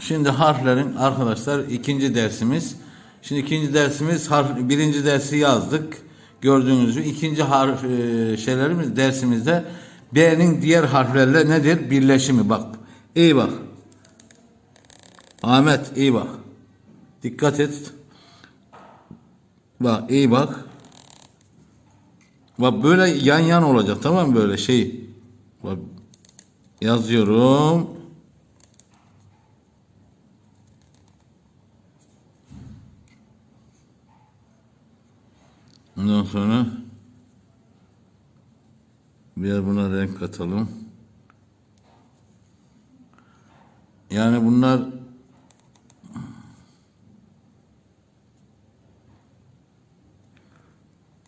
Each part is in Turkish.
Şimdi harflerin arkadaşlar ikinci dersimiz. Şimdi ikinci dersimiz harf, birinci dersi yazdık. Gördüğünüz gibi ikinci harf e, şeylerimiz dersimizde B'nin diğer harflerle nedir? Birleşimi bak. İyi bak. Ahmet iyi bak. Dikkat et. Bak iyi bak. Bak böyle yan yan olacak tamam mı böyle şey. Bak yazıyorum. Ondan sonra biraz buna renk katalım. Yani bunlar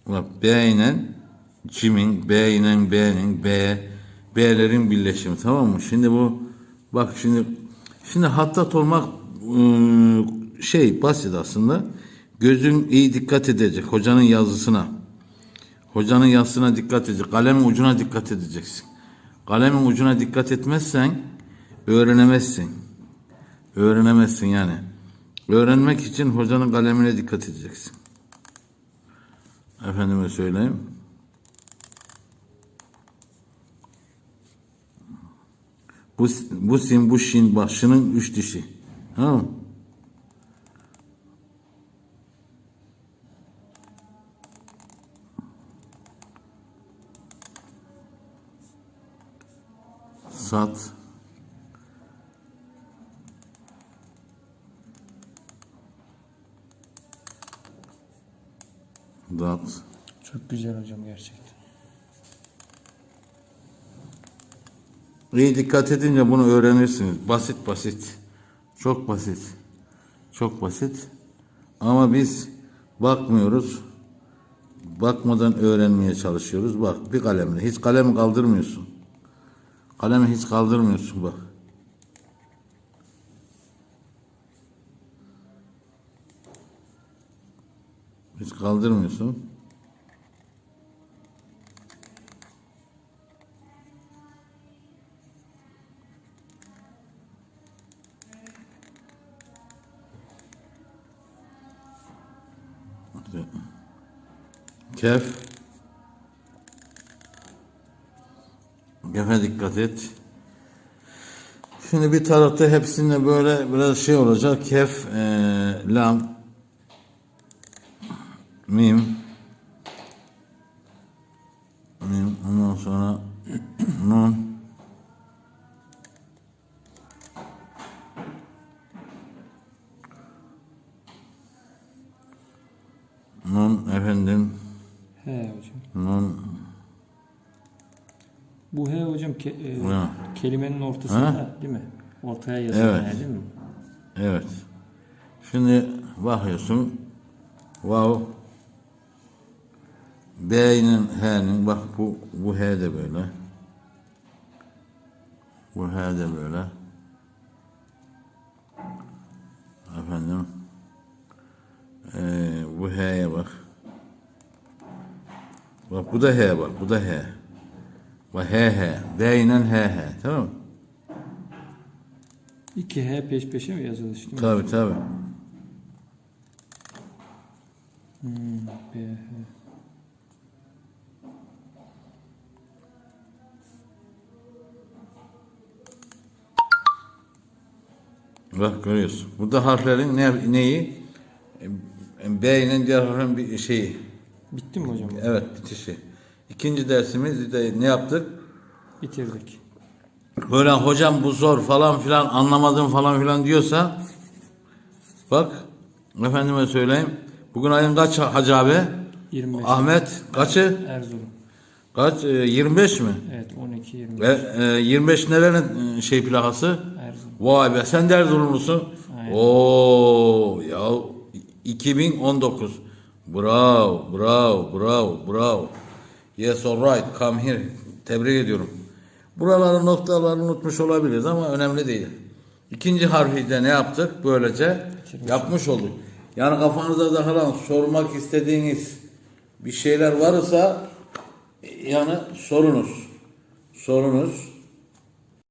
Bak B ile C'min, B ile B'nin, B, B'lerin birleşimi tamam mı? Şimdi bu bak şimdi şimdi hattat olmak ıı, şey basit aslında. Gözün iyi dikkat edecek hocanın yazısına. Hocanın yazısına dikkat edecek. Kalemin ucuna dikkat edeceksin. Kalemin ucuna dikkat etmezsen öğrenemezsin. Öğrenemezsin yani. Öğrenmek için hocanın kalemine dikkat edeceksin. Efendime söyleyeyim. Bu, bu sin, bu şin, bak şının üç dişi. Tamam mı? Sat. Dat. Çok güzel hocam gerçekten. İyi dikkat edince bunu öğrenirsiniz. Basit basit. Çok basit. Çok basit. Ama biz bakmıyoruz. Bakmadan öğrenmeye çalışıyoruz. Bak bir kalemle. Hiç kalemi kaldırmıyorsun. Kalemi hiç kaldırmıyorsun bak. Hiç kaldırmıyorsun. Kef. Kefe dikkat et. Şimdi bir tarafta hepsinde böyle biraz şey olacak. Kef, e, lam, mim, mim, ondan sonra nun, nun efendim, He hocam. nun, Bu he hocam ke- e, Ha. kelimenin ortasında değil mi? Ortaya yazılan Evet. he değil mi? Evet. Şimdi bakıyorsun. Wow. B'nin H'nin bak bu bu H de böyle. Bu H de böyle. Efendim. Ee, bu H'ye bak. Bak bu da H bak. Bu da H. Bak H H. B ile H H. Tamam mı? İki he peş peşe mi yazılır değil mi? Tabii tabii. Hmm, B, he. Bak görüyorsun. Burada harflerin ne, neyi? E, B ile diğer harflerin bir şeyi. Bitti mi hocam? Evet bitişi. İkinci dersimizde ne yaptık? Bitirdik. Böyle hocam bu zor falan filan anlamadım falan filan diyorsa bak efendime söyleyeyim. Bugün ayın kaç Hacı abi? 25. Ahmet kaçı? Erzurum. Kaç? E, 25 mi? Evet 12 25. E, e, 25 nerenin şey plakası? Erzurum. Vay be sen de Erzurumlusun. Aynen. Oo ya 2019. Bravo, bravo, bravo, bravo. Yes all right, come here. Tebrik ediyorum. Buraların noktalarını unutmuş olabiliriz ama önemli değil. İkinci harfi de ne yaptık? Böylece yapmış olduk. Yani kafanıza takılan sormak istediğiniz bir şeyler varsa yani sorunuz. Sorunuz.